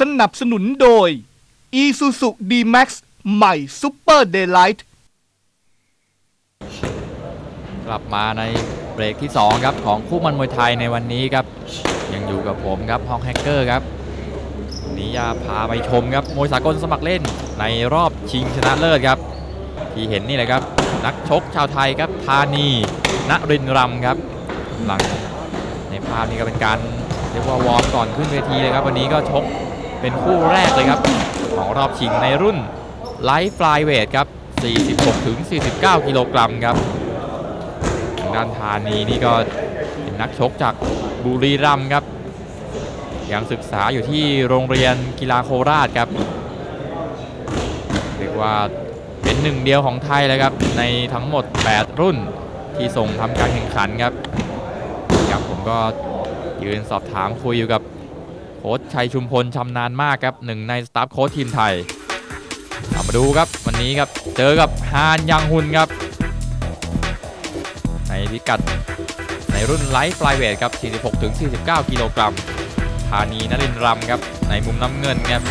สนับสนุนโดย Isuzu D-Max ใหม่ Super Daylight กลับมาในเบรกที่ 2 ครับ ของคู่มันมวยไทยในวันนี้ครับ ยังอยู่กับผมครับฮอกแฮกเกอร์ครับวันนี้จะพาไปชมครับ มวยสากลสมัครเล่นในรอบชิงชนะเลิศครับ ที่เห็นนี่แหละครับ นักชกชาวไทยครับธานีณรินร์รำครับ หลังในภาพนี้ก็เป็นการเรียกว่าวอร์มก่อนขึ้นเวทีเลยครับ วันนี้ก็ชก เป็นคู่แรกเลยครับ ของรอบชิงในรุ่นไลท์ฟลายเวทครับ 46-49 กิโลกรัมครับทางด้านธานีนี่ก็เป็นนักชกจากบุรีรัมย์ครับ ยังศึกษาอยู่ที่โรงเรียนกีฬาโคราชครับเรียกว่าเป็นหนึ่งเดียวของไทยเลยครับ ในทั้งหมด 8 รุ่นที่ส่งทำการแข่งขันครับครับผมก็ยืนสอบถามคุยอยู่กับ โค้ชชัยชุมพลชำนาญมากครับหนึ่งในสตาฟโค้ชทีมไทยามาดูครับวันนี้ครับเจอกับฮานยังฮุนครับ ในพิกัดในรุ่นไลท์ฟลายเวทครับ 46-49 กิโลกรัมธานีนรินรำครับ ในมุมน้ำเงินครับ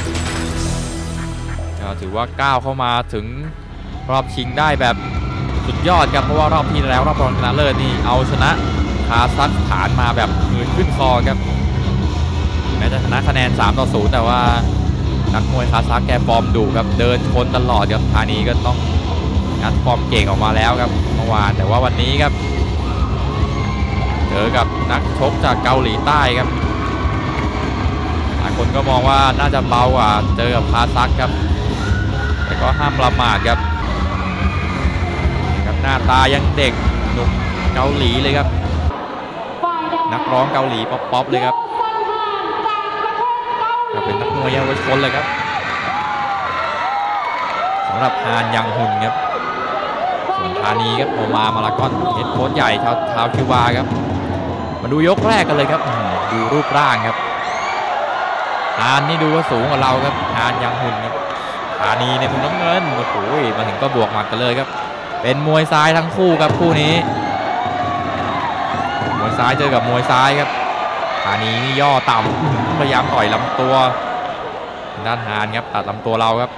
ก็ถือว่าก้าวเข้ามาถึงรอบชิงได้แบบสุดยอดครับ เพราะว่ารอบที่แล้วรอบรองชนะเลิศนี่เอาชนะคาซัคสถานมาแบบมือขึ้นคอครับ แม้จะชนะคะแนน 3 ต่อ 0 แต่ว่านักมวยคาซัคแกฟอร์มดุครับเดินชนตลอดครับธานีก็ต้องงัดฟอร์มเก่งออกมาแล้วครับเมื่อวานแต่ว่าวันนี้ครับเจอกับนักชกจากเกาหลีใต้ครับหลายคนก็มองว่าน่าจะเบากว่าเจอกับคาซักครับ แต่ก็ห้ามประมาทครับครับหน้าตายังเด็กหนุ่มเกาหลีเลยครับ นักร้องเกาหลีป๊อปๆเลยครับ ก็เป็นนักมวยเยาวชนเลยครับสำหรับฮานยังฮุนครับส่วนธานีครับโอมามาลากอนเฮดโค้ชใหญ่ชาวชาวคิวบาครับ มาดูยกแรกกันเลยครับดูรูปร่างครับฮานนี่ดูว่าสูงกว่าเราครับฮานยังหุนครับธานีในมุมน้ำเงินโอ้โหมาถึงก็บวกหมัดกันเลยครับ เป็นมวยซ้ายทั้งคู่ครับคู่นี้ มวยซ้ายเจอกับมวยซ้ายครับานีนี่ย่อต่ำพยายามต่อยลำตัวด้านฮานครับตัดลำตัวเราครับ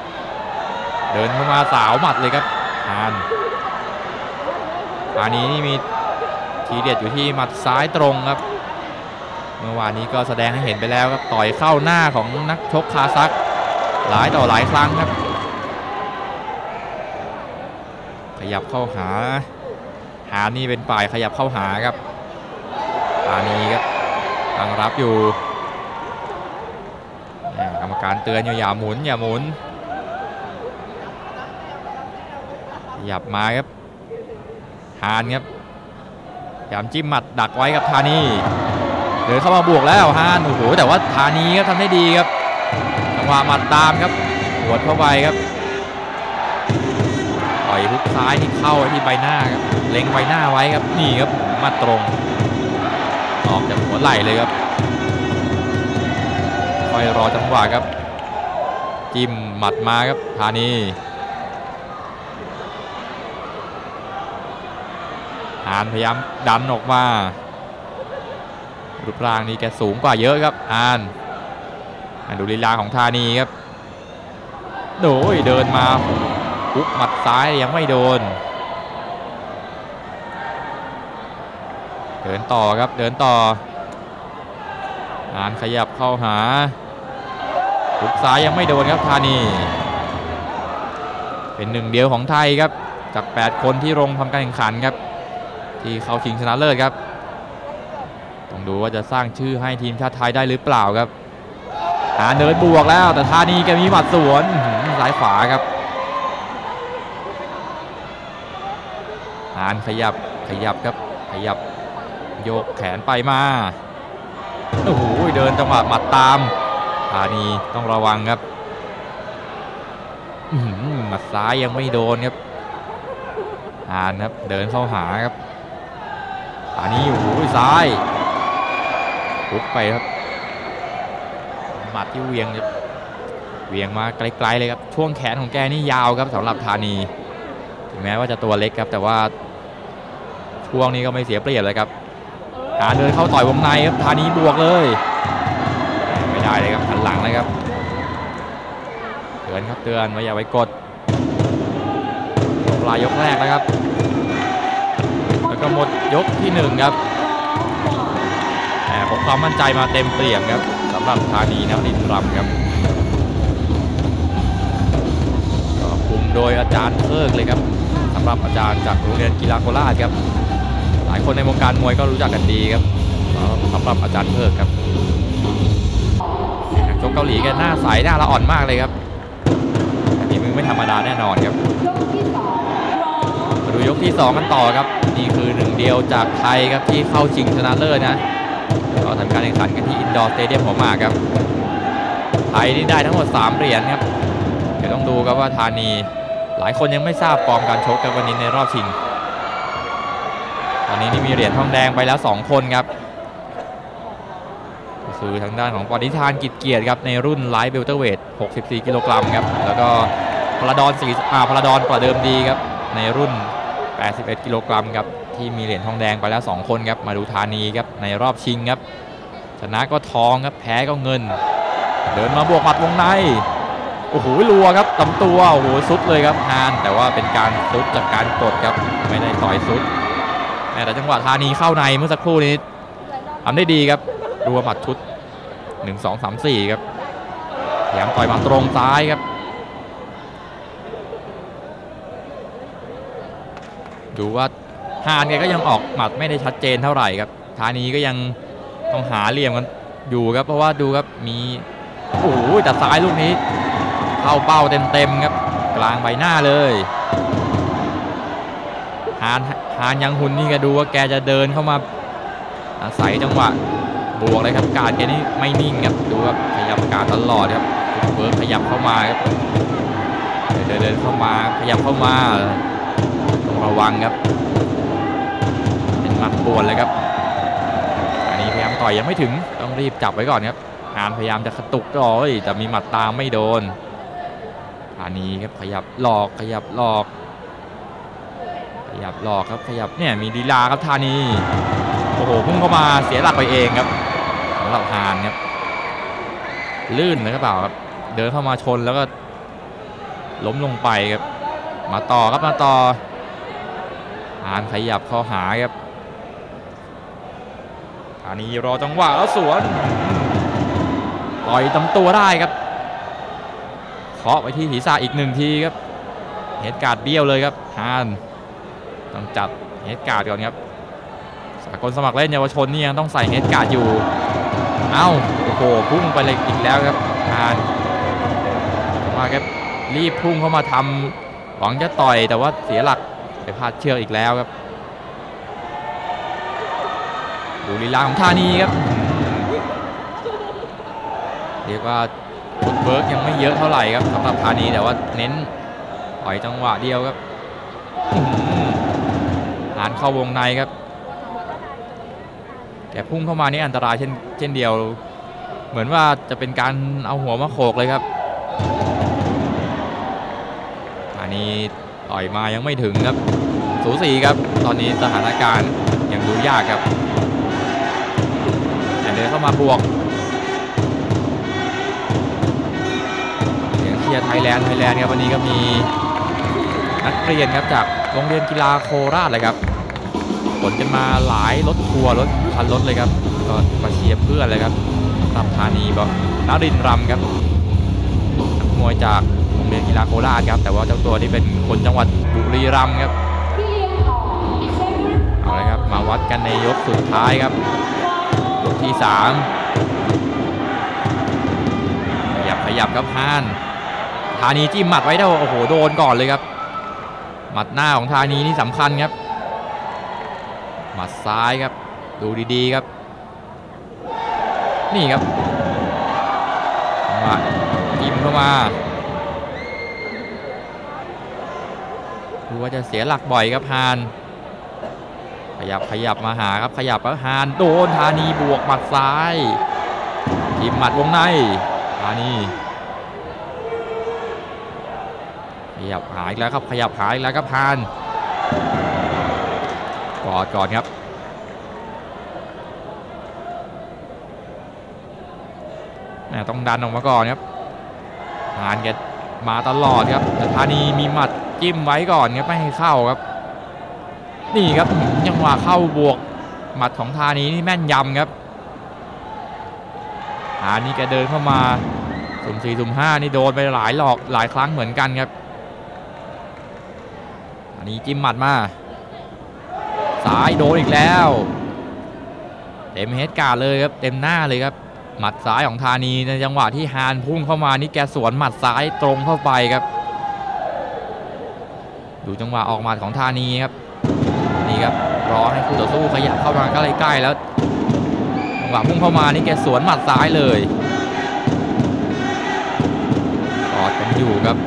เดินเข้ามาสาวหมัดเลยครับฮานอันนี้นี่มีทีเด็ดอยู่ที่หมัดซ้ายตรงครับ เมื่อวานนี้ก็แสดงให้เห็นไปแล้วครับต่อยเข้าหน้าของนักชกคาซัก หลายต่อหลายครั้งครับ ขยับเข้าหา หานี่เป็นฝ่ายขยับเข้าหาครับอานีครับ ตั้งรับอยู่กรรมการเตือนอย่าหมุนอย่าหมุนขยับมาครับฮานครับยามจิ้มหมัดดักไว้กับธานีเดินเข้ามาบวกแล้วฮานโอ้โหแต่ว่าธานีครับทำได้ดีครับจังหวะหมัดตามครับหัวดเข้าไปครับต่อยฮุกซ้ายที่เข้าที่ใบหน้าครับเล็งใบหน้าไว้ครับนี่ครับมัดตรง หัวไหล่เลยครับคอยรอจังหวะครับ จิ้มหมัดมาครับธานีอานพยายามดันออกมารูปร่างนี่แกสูงกว่าเยอะครับอานดูลีลาของธานีครับโดยเดินมาปุ๊บหมัดซ้ายยังไม่โดน เดินต่อครับเดินต่อานขยับเข้าหาปุ๊บซ้ายยังไม่โดนครับธานี เป็นหนึ่งเดียวของไทยครับ จาก 8 คนที่ลงทำการแข่งขันครับ ที่เขาชิงชนะเลิศครับ ต้องดูว่าจะสร้างชื่อให้ทีมชาติไทยได้หรือเปล่าครับ หาเดินบวกแล้วแต่ธานีแกมีหมัดสวนอื้อหือซ้ายขวาครับหานขยับขยับครับขยับโยกแขนไปมา โอ้โหเดินจังหวะหมัดตามธานีต้องระวังครับหมัดซ้ายยังไม่โดนครับหานครับเดินเข้าหาครับอันนี้โอ้โหซ้ายปุ๊บไปครับหมัดที่เวียงจะเวียงมาไกลๆเลยครับช่วงแขนของแกนี่ยาวครับสำหรับธานีถึงแม้ว่าจะตัวเล็กครับ แต่ว่าช่วงนี้ก็ไม่เสียเปรียบเลยครับหาเดินเข้าต่อยวงในครับธานีบวกเลย ไม่ได้เลยครับหันหลังเลยครับเตือนครับเตือนว่อย่าไปกดปลายยกแรกนะครับ แล้วก็หมดยกที่หนึ่งครับแหมผมความมั่นใจมาเต็มเปี่ยมครับสำหรับธานีนวรินทร์รำครับก็คุมโดยอาจารย์เพิกเลยครับสำหรับอาจารย์จากโรงเรียนกีฬาโคราชครับ หลายคนในวงการมวยก็รู้จักกันดีครับสำหรับอาจารย์เพิกครับ ชกเกาหลีแกหน้าใสหน้าละอ่อนมากเลยครับอันนี้มึงไม่ธรรมดาแน่นอนครับมาดูยกที่ 2 กันต่อครับ นี่คือหนึ่งเดียวจากไทยครับที่เข้าชิงชนะเลิศนะก็ทำการแข่งขันกันที่อินดอร์สเตเดียมหัวหมากครับ ไทยนี่ได้ทั้งหมด 3 เหรียญครับ เดี๋ยวต้องดูครับว่าธานี หลายคนยังไม่ทราบฟอร์มการชกกันวันนี้ในรอบชิง ตอนนี้นี่มีเหรียญทองแดงไปแล้ว 2 คนครับ คือทางด้านของปณิธานกิจเกียรติครับในรุ่นไลท์เบลเตอร์เวท 64 กิโลกรัมครับ แล้วก็พลาดอนสีอ่าพลาดอนกว่าเดิมดีครับ ในรุ่น 81 กิโลกรัมครับ ที่มีเหรียญทองแดงไปแล้ว 2 คนครับ มาดูธานีครับ ในรอบชิงครับ ชนะก็ทองครับ แพ้ก็เงิน เดินมาบวกหมัดวงใน โอ้โหรัวครับลำตัว โอ้โหสุดเลยครับฮาน แต่ว่าเป็นการสุดจากการกดครับ ไม่ได้ต่อยสุด แต่จังหวะธานีเข้าในเมื่อสักครู่นี้ทำได้ดีครับรัวหมัดชุด 1 2 3 4 ครับพยายามต่อยมาตรงซ้ายครับ ดูว่าฮานแกก็ยังออกหมัดไม่ได้ชัดเจนเท่าไหร่ครับธานี้ก็ยังต้องหาเหลี่ยมกันอยู่ครับ เพราะว่าดูครับมีโอ้โหแต่ซ้ายลูกนี้ เข้าเป้าเต็มๆครับ กลางใบหน้าเลยฮานฮานยังหุ่นนี่ก็ดูว่าแกจะเดินเข้ามาอาศัยจังหวะ บวกเลยครับการแกนี่ไม่นิ่งครับดูครับขยับการตลอดครับเบิร์กขยับเข้ามาครับเดินเดินเข้ามาขยับเข้ามาต้องระวังครับเป็นหมัดปวนเลยครับอันนี้พยายามต่อยยังไม่ถึงต้องรีบจับไว้ก่อนครับฮานพยายามจะกระตุกโอ้ยแต่มีหมัดตามไม่โดนอันนี้ครับขยับหลอกขยับหลอก ขยับหลอกครับขยับเนี่ยมีดีลาครับธานีโอ้โหพุ่งเข้ามาเสียหลักไปเองครับำหรับฮานครับลื่นเลยครับเปล่าครับเดินเข้ามาชนแล้วก็ล้มลงไปครับ มาต่อครับมาต่อหานขยับเข้าหาครับอันนี้รอจังหวะแล้วสวนต่อยตำตัวได้ครับเคาะไปที่ศีรษะอีกหนึ่งทีครับเหตุการณ์เบี้ยวเลยครับฮานต้องจัดเหตุการณ์ก่อนครับสากลสมัครเล่นเยาวชนนี่ยังต้องใส่เหตุการณ์อยู่ เอ้าโอ้โหพุ่งไปเลยอีกแล้วครับฮานมาครับรีบพุ่งเข้ามาทำหวังจะต่อยแต่ว่าเสียหลักไปพลาดเชือกอีกแล้วครับดูลีลาของธานีครับเรียกว่าฟุตเวิร์กยังไม่เยอะเท่าไหร่ครับสำหรับธานีแต่ว่าเน้นต่อยจังหวะเดียวครับอื้อหือหานเข้าวงในครับ แกพุ่งเข้ามานี่อันตรายเช่นเช่นเดียว เหมือนว่าจะเป็นการเอาหัวมาโขกเลยครับ อันนี้ต่อยมายังไม่ถึงครับ สูสีครับ ตอนนี้สถานการณ์ยังดูยากครับแต่เดินเข้ามาบวกเสียงเชียร์ไทยแลนด์ไทยแลนด์ครับวันนี้ก็มีนักเรียนครับจากโรงเรียนกีฬาโคราชเลยครับ ขนกันมาหลายรถทัวร์รถคันรถเลยครับก็มาเชียร์เพื่อนเลยครับตับธานีบอกนารินรำครับนักมวยจากโรงเรียนกีฬาโคราชครับ แต่ว่าเจ้าตัวนี่เป็นคนจังหวัดบุรีรัมย์ครับเอาเลยครับมาวัดกันในยกสุดท้ายครับยกที่3ขยับขยับครับฮานธานีจิ้มหมัดไว้ได้โอ้โหโดนก่อนเลยครับหมัดหน้าของธานีนี่สำคัญครับ มัดซ้ายครับ ดูดีๆครับ นี่ครับจังหวะจิ้มเข้ามาดูว่าจะเสียหลักบ่อยครับฮาน ขยับขยับมาหาครับขยับแล้วฮานโดนธานีบวกหมัดซ้ายทีมหมัดวงในธานีขยับหาอีกแล้วครับขยับหาอีกแล้วครับฮาน กอดก่อนครับต้องดันออกมาก่อนครับฮานแกมาตลอดครับ แต่ธานีมีหมัดจิ้มไว้ก่อนครับไม่ให้เข้าครับ นี่ครับอื้อหือจังหวะเข้าบวกหมัดของธานีนี่แม่นยำครับธานีแกเดินเข้ามาสุ่มสี่สุ่มห้านี่โดนไปหลายหลอกหลายครั้งเหมือนกันครับ อันนี้จิ้มหมัดมา ซ้ายโดนอีกแล้ว เต็มเฮดการ์ดเลยครับเต็มหน้าเลยครับหมัดซ้ายของธานีในจังหวะที่ฮานพุ่งเข้ามานี่แกสวนหมัดซ้ายตรงเข้าไปครับ ดูจังหวะออกหมัดของธานีครับนี่ครับรอให้คู่ต่อสู้ขยับเข้ามาใกล้ๆแล้วจังหวะพุ่งเข้ามานี่แกสวนหมัดซ้ายเลยกอดกันอยู่ครับ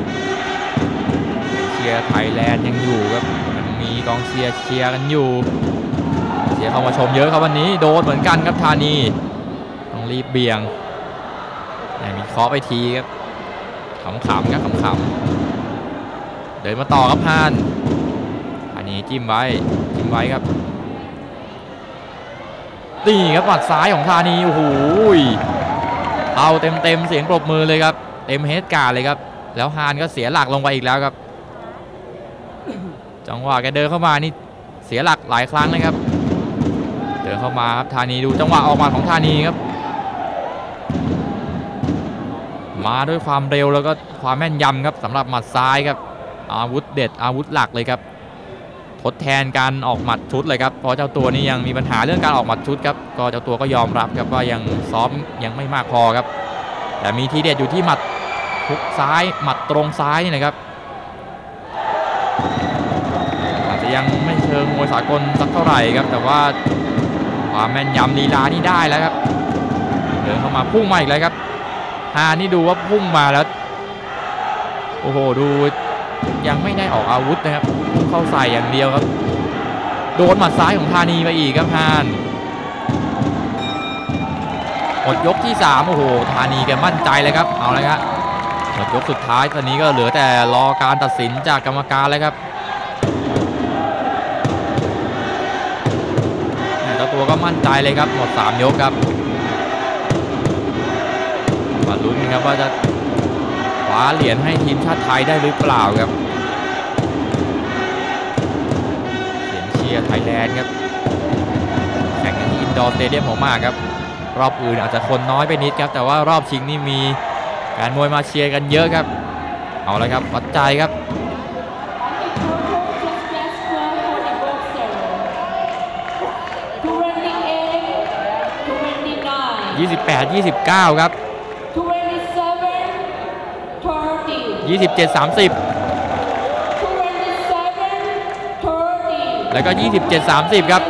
เชียร์ไทยแลนด์ยังอยู่ครับ มีกองเชียร์เชียร์กันอยู่เชียร์เข้ามาชมเยอะครับวันนี้โดนเหมือนกันครับธานีต้องรีบเบี่ยงแต่มีเคาะไปทีครับขำๆครับขำๆเดินมาต่อครับพานอันนี้จิ้มไว้จิ้มไว้ครับนี่ครับหมัดซ้ายของธานีโอ้โหเอาเต็มเต็มๆเสียงปรบมือเลยครับ เต็มเฮดการ์เลยครับ แล้วฮานก็เสียหลักลงไปอีกแล้วครับ จังหวะแกเดินเข้ามานี่เสียหลักหลายครั้งนะครับ เดินเข้ามาครับธานีดูจังหวะออกมาของธานีครับ มาด้วยความเร็วแล้วก็ความแม่นยำครับสำหรับหมัดซ้ายครับ อาวุธเด็ดอาวุธหลักเลยครับทดแทนการออกหมัดชุดเลยครับเพราะเจ้าตัวนี้ยังมีปัญหาเรื่องการออกหมัดชุดครับก็เจ้าตัวก็ยอมรับครับว่ายังซ้อมยังไม่มากพอครับ แต่มีทีเด็ดอยู่ที่หมัดทุกซ้ายหมัดตรงซ้ายนี่นะครับอาจจะยังไม่เชิงมวย สากลสักเท่าไหร่ครับ แต่ว่าความแม่นยำลีลานี่ได้แล้วครับเดินเข้ามาพุ่งมาอีกแล้วครับฮานี่ดูว่าพุ่งมาแล้วโอ้โหดูยังไม่ได้ออกอาวุธนะครับพุ่งเข้าใส่อย่างเดียวครับ โดนหมัดซ้ายของธานีไปอีกครับฮานหมดยกที่3โอ้โหธานีแกมั่นใจเลยครับเอาเลยครับหมดยกสุดท้ายตอนนี้ก็เหลือแต่รอการตัดสินจากกรรมการแล้วครับ ตัวก็มั่นใจเลยครับหมด 3 ยกครับมาลุ้นครับว่าจะคว้าเหรียญให้ทีมชาติไทยได้หรือเปล่าครับเสียงเชียร์ไทยแลนด์ครับแข่งกันที่อินดอร์สเตเดียมของมากครับ รอบอื่นอาจจะคนน้อยไปนิดครับ แต่ว่ารอบชิงนี่มีการมวยมาเชียร์กันเยอะครับ เอาละครับวัดใจครับ 28 29 ครับ 27 30 แล้วก็ 27 30 ครับ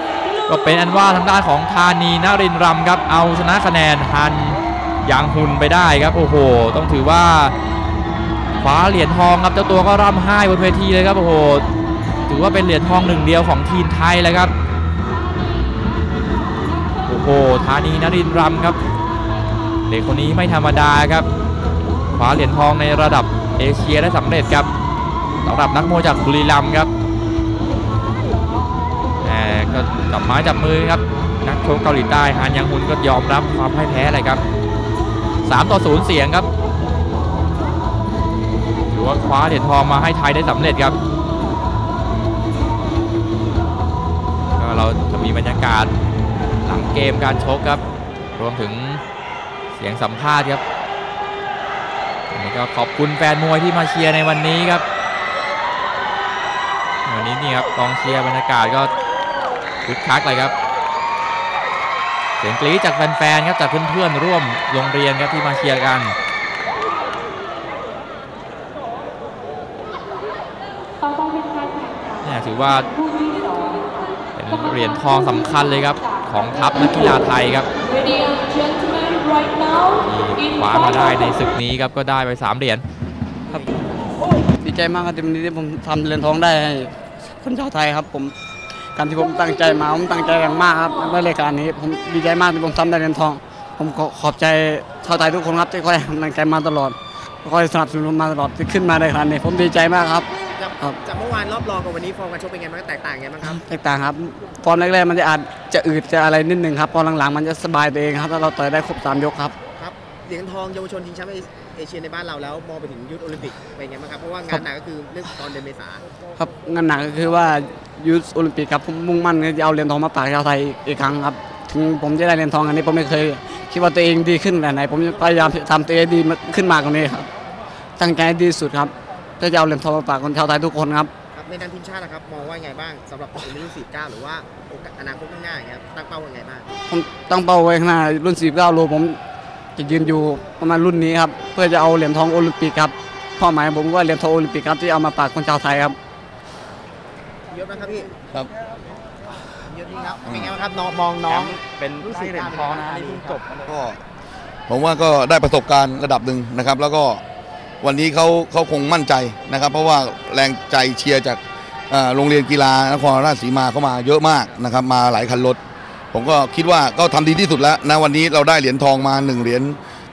ก็เป็นอันว่าทางด้านของธานีนารินทร์รำครับ เอาชนะคะแนนฮันยางหุนไปได้ครับ โอ้โห ต้องถือว่าคว้าเหรียญทองครับเจ้าตัวก็ร่ำไห้บนเวทีเลยครับโอ้โหถือว่าเป็นเหรียญทองหนึ่งเดียวของทีมไทยเลยครับ โอ้ธานีนรินร์รำครับ เด็กคนนี้ไม่ธรรมดาครับคว้าเหรียญทองในระดับเอเชียได้สำเร็จครับสำหรับนักมวยจากบุรีรัมย์ครับแหมก็จับไม้จับมือครับนักชกเกาหลีใต้ฮานยังฮุนก็ยอมรับความพ่ายแพ้เลยครับ 3 ต่อ 0 เสียงครับถือว่าคว้าเหรียญทองมาให้ไทยได้สำเร็จครับก็เราจะมีบรรยากาศังเกมการชกครับ รวมถึงเสียงสัมภาษณ์ครับนี่ก็ขอบคุณแฟนมวยที่มาเชียร์ในวันนี้ครับ วันนี้นี่ครับกองเชียร์บรรยากาศก็คึกคักเลยครับ เสียงกรี๊ดจากแฟนๆครับจากเพื่อนๆร่วมโรงเรียนครับที่มาเชียร์กันเนี่ยถือว่าเป็นเหรียญทองสำคัญเลยครับ ของทัพนักกีฬาไทยครับที่คว้ามาได้ในศึกนี้ครับก็ได้ไป3เหรียญดีใจมากครับที่วันนี้ที่ผมทำเหรียญทองได้ให้คนชาวไทยครับผมการที่ผมตั้งใจมาผมตั้งใจอย่างมากครับในรายการนี้ผมดีใจมากที่ผมทำได้เหรียญทอง ผมขอขอบใจชาวไทยทุกคนครับที่คอยให้กำลังใจมาตลอดคอยสนับสนุนผมมาตลอดที่ขึ้นมาในครั้งนี้ผมดีใจมากครับจาก ครับ จากเมื่อวานรอบรองกับวันนี้ฟอร์มการชกเป็นไงบ้างแตกต่างไงบ้างครับ แตกต่างครับฟอร์มแรกๆมันจะอาจจะอืดจะอะไรนิดนึงครับพอหลังๆมันจะสบายตัวเองครับถ้าเราต่อยได้ครบสามยกครับ ครับเหรียญทองเยาวชนชิงแชมป์เอเชียในบ้านเราแล้วมองไปถึงยุทธโอลิมปิกเป็นไงบ้างครับเพราะว่างานหนักก็คือเรื่องตอนเดือนเมษาครับงานหนักก็คือว่ายูสโอลิมปิกครับผมมุ่งมั่นจะเอาเหรียญทองมาฝากชาวไทยอีกครั้งครับถึงผมจะได้เหรียญทองอันนี้ผมไม่เคย คิดว่าตัวเองดีขึ้นแต่ไหนผมจะพยายามทำตัวเองดีขึ้นมากกว่านี้ครับตั้งใจให้ดีที่สุดครับ เพื่อจะเอาเหรียญทองมาฝากคนชาวไทยทุกคนครับ ครับในด้านทีมชาตินะครับมองว่าไงบ้างสำหรับผมรุ่น 49 หรือว่าโอกาสอนาคตข้างหน้าอย่างเงี้ยตั้งเป้าว่าไงบ้างผมตั้งเป้าไว้ข้างหน้ารุ่น 49 โลผมจะยืนอยู่ประมาณรุ่นนี้ครับเพื่อจะเอาเหรียญทองโอลิมปิกครับเป้าหมายผมก็เหรียญทองโอลิมปิกครับที่เอามาฝากคนชาวไทยครับยศนะครับพี่ครับยศนี่ครับเป็นไงบ้างครับน้องมองน้องเป็นรู้สึกเหรียญทองนะนี่เพิ่งจบก็ผมว่าก็ได้ประสบการณ์ระดับหนึ่งนะครับ แล้วก็ วันนี้เขาเขาคงมั่นใจนะครับ เพราะว่าแรงใจเชียร์จากโรงเรียนกีฬานครราชสีมาเข้ามาเยอะมากนะครับมาหลายคันรถผมก็คิดว่าก็ทำดีที่สุดแล้วนะวันนี้เราได้เหรียญทองมาหนึ่งเหรียญ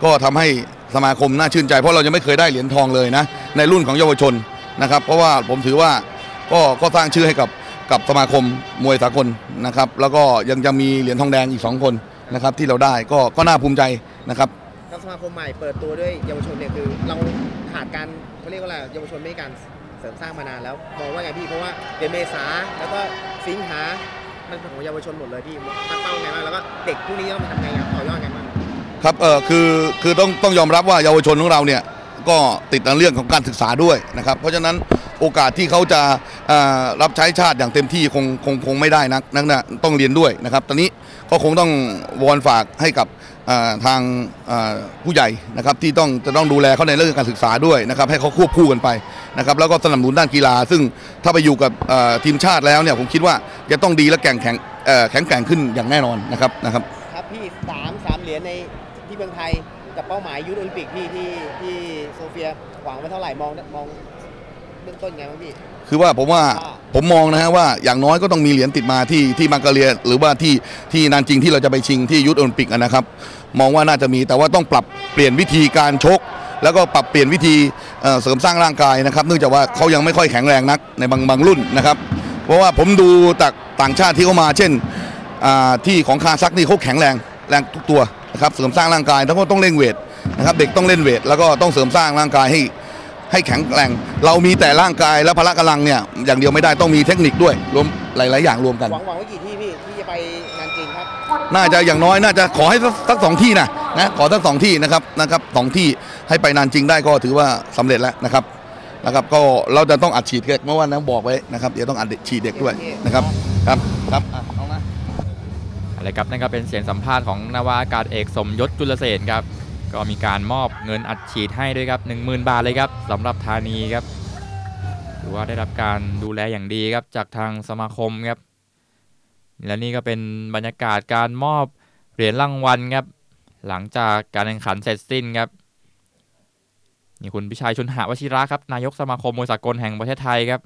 ก็ทำให้สมาคมน่าชื่นใจ เพราะเรายังไม่เคยได้เหรียญทองเลยนะในรุ่นของเยาวชนนะครับเพราะว่าผมถือว่าก็ก็สร้างชื่อให้กับกับสมาคมมวยสากลนะครับแล้วก็ยังจะมีเหรียญทองแดงอีกสองคนนะครับที่เราได้ก็ก็น่าภูมิใจนะครับ สมาคมใหม่เปิดตัวด้วยเยาวชนเนี่ยคือเราขาดการเขาเรียกว่าอะไรเยาวชนไม่มีการเสริมสร้างมานานแล้วมองว่าไงพี่เพราะว่าเดือนเมษาแล้วก็สิงหามันเป็นของเยาวชนหมดเลยพี่ตั้งเป้าไงบ้างแล้วก็เด็กพวกนี้ต้องทำไงต่อยอดไงบ้างครับเออคือคือต้องต้องยอมรับว่าเยาวชนของเราเนี่ยก็ติดในเรื่องของการศึกษาด้วยนะครับ เพราะฉะนั้นโอกาสที่เขาจะรับใช้ชาติอย่างเต็มที่คงคงคงไม่ได้นักนักนะต้องเรียนด้วยนะครับ ตอนนี้ก็คงต้องวอนฝากให้กับ ทางผู้ใหญ่นะครับที่ต้องจะต้องดูแลเขาในเรื่องการศึกษาด้วยนะครับให้เขาควบคู่กันไปนะครับแล้วก็สนับสนุนด้านกีฬา ซึ่งถ้าไปอยู่กับทีมชาติแล้วเนี่ยผมคิดว่าจะต้องดีและแข่งแข็งแข็งแกร่งขึ้นอย่างแน่นอนนะครับนะครับครับพี่สามสามเหรียญในที่เมืองไทยกับเป้าหมายยุทธโอลิมปิกที่ที่ที่โซเฟียหวังไว้เท่าไหร่มองมองเบื้องต้นไงบ้างพี่ คือว่าผมว่าผมมองนะฮะว่าอย่างน้อยก็ต้องมีเหรียญติดมาที่ที่มังกรเรีย หรือว่าที่ที่นานจริงที่เราจะไปชิงที่ยุทธโอลิมปิกนะครับ มองว่าน่าจะมีแต่ว่าต้องปรับเปลี่ยนวิธีการชก แล้วก็ปรับเปลี่ยนวิธีเสริมสร้างร่างกายนะครับ เนื่องจากว่าเขายังไม่ค่อยแข็งแรงนักในบางบางรุ่นนะครับ เพราะว่าผมดูจากต่างชาติที่เขามา เช่นที่ของคาซักนี่เขาแข็งแรงแรงทุกตัวนะครับเสริมสร้างร่างกายแล้วก็ต้องเล่นเวทนะครับเด็กต้องเล่นเวทแล้วก็ต้องเสริมสร้างร่างกายให้ ให้แข็งแกร่ง เรามีแต่ร่างกายและพละกำลังเนี่ยอย่างเดียวไม่ได้ต้องมีเทคนิคด้วยรวมหลาย ๆ อย่างรวมกัน หวังหวังไว้กี่ที่พี่ที่จะไปงานจริงครับ น่าจะอย่างน้อยน่าจะขอให้สักสักสองที่นะนะขอสักสองที่นะครับนะครับสองที่ให้ไปนานจริงได้ก็ถือว่าสำเร็จแล้วนะครับนะครับก็เราจะต้องอัดฉีดเมื่อวานนะบอกไว้นะครับเดี๋ยวต้องอัดฉีดเด็กด้วยนะครับครับครับอะเอานะอะไรครับนั่นก็เป็นเสียงสัมภาษณ์ของนาวาอากาศเอกสมยศจุลเสนครับ ก็มีการมอบเงินอัดฉีดให้ด้วยครับ10,000 บาทเลยครับสำหรับธานีครับถือว่าได้รับการดูแลอย่างดีครับจากทางสมาคมครับ และนี่ก็เป็นบรรยากาศการมอบเหรียญรางวัลครับ หลังจากการแข่งขันเสร็จสิ้นครับนี่คุณพิชัยชุนหาวชิระครับนายกสมาคมมวยสากลแห่งประเทศไทยครับ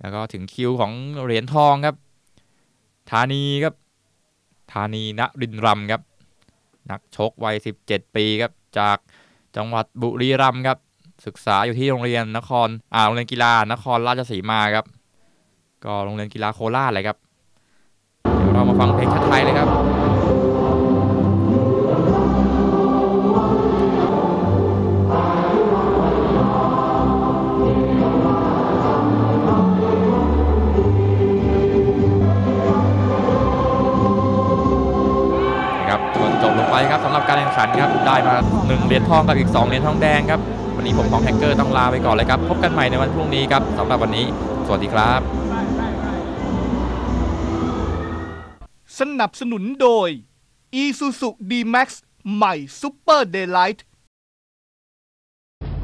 แล้วก็ถึงคิวของเหรียญทองครับธานีครับธานีณรินร์รำครับ นักชกวัย 17 ปีครับจากจังหวัดบุรีรัมย์ครับศึกษาอยู่ที่โรงเรียนนครอ่าโรงเรียนกีฬานครราชสีมาครับ ก็โรงเรียนกีฬาโคราชเลยครับเดี๋ยวเรามาฟังเพลงชาติไทยเลยครับนะครับ ทองกับอีก 2 เหรียญทองแดงครับ วันนี้ผมของแฮกเกอร์ต้องลาไปก่อนเลยครับ พบกันใหม่ในวันพรุ่งนี้ครับสำหรับวันนี้ สวัสดีครับ สนับสนุนโดย Isuzu D-Max ใหม่ Super Daylight